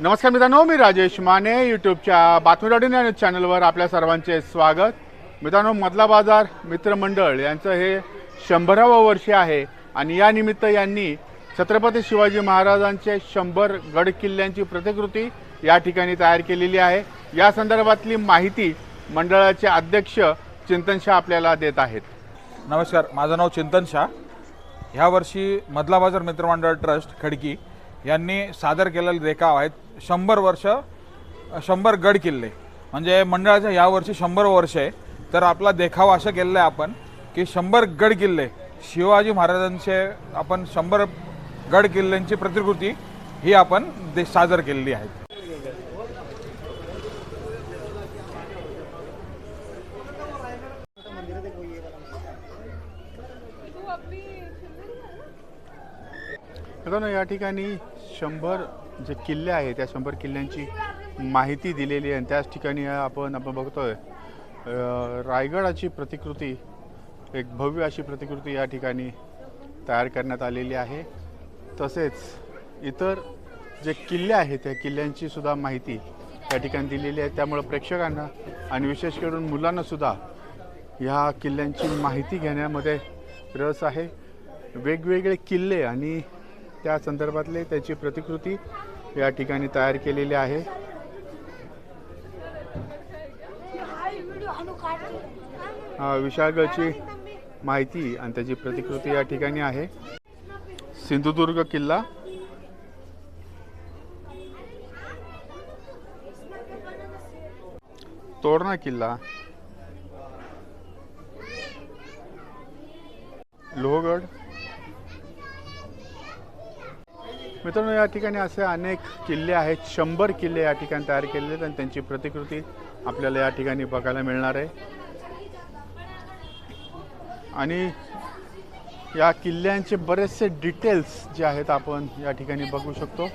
नमस्कार मित्रांनो मी राजेश माने यूट्यूबच्या बातमी डॉट इन या न्यूज चॅनलवर आपल्या सर्वांचे स्वागत. मित्रांनो मधला बाजार मित्रमंडळ यांचं हे शंभरावं वर्ष आहे आणि या निमित्त यांनी छत्रपती शिवाजी महाराजांचे शंभर गड किल्ल्यांची प्रतिकृती या ठिकाणी तयार केलेली आहे. या संदर्भातली माहिती मंडळाचे अध्यक्ष चिंतन शाह आपल्याला देत आहेत. नमस्कार माझं नाव चिंतन शाह. ह्या वर्षी मधला बाजार मित्रमंडळ ट्रस्ट खडकी यांनी सादर केलेले देखाव आहेत शंभर वर्ष शंभर गड किल्ले. म्हणजे मंडळाचं यावर्षी शंभर वर्ष आहे. तर आपला देखावा असं केलेला आहे आपण की शंभर गड किल्ले शिवाजी महाराजांचे आपण शंभर गड किल्ल्यांची प्रतिकृती ही आपण दे सादर केलेली आहे. मित्रांनो या ठिकाणी शंभर जे किल्ले आहेत त्या शंभर किल्ल्यांची माहिती दिलेली आहे. आणि त्याच ठिकाणी आपण आपण बघतोय रायगडाची प्रतिकृती एक भव्य अशी प्रतिकृती या ठिकाणी तयार करण्यात आलेली आहे. तसेच इतर जे किल्ले आहेत त्या किल्ल्यांची सुद्धा माहिती या ठिकाणी दिलेली आहे. त्यामुळं प्रेक्षकांना आणि विशेष करून मुलांनासुद्धा ह्या किल्ल्यांची माहिती घेण्यामध्ये रस आहे. वेगवेगळे किल्ले आणि त्या संदर्भातले त्याची प्रतिकृती या ठिकाणी तयार केलेली आहे. विशाळगडची माहिती आणि त्याची प्रतिकृती या ठिकाणी आहे. सिंधुदुर्ग किल्ला. तोरणा किल्ला. मित्रांनो या ठिकाणी असे अनेक किल्ले आहेत. शंभर किल्ले या ठिकाणी तयार केलेले आहेत आणि त्यांची प्रतिकृती आपल्याला या ठिकाणी बघायला मिळणार आहे. आणि या किल्ल्यांचे बरेचसे डिटेल्स जे आहेत आपण या ठिकाणी बघू शकतो.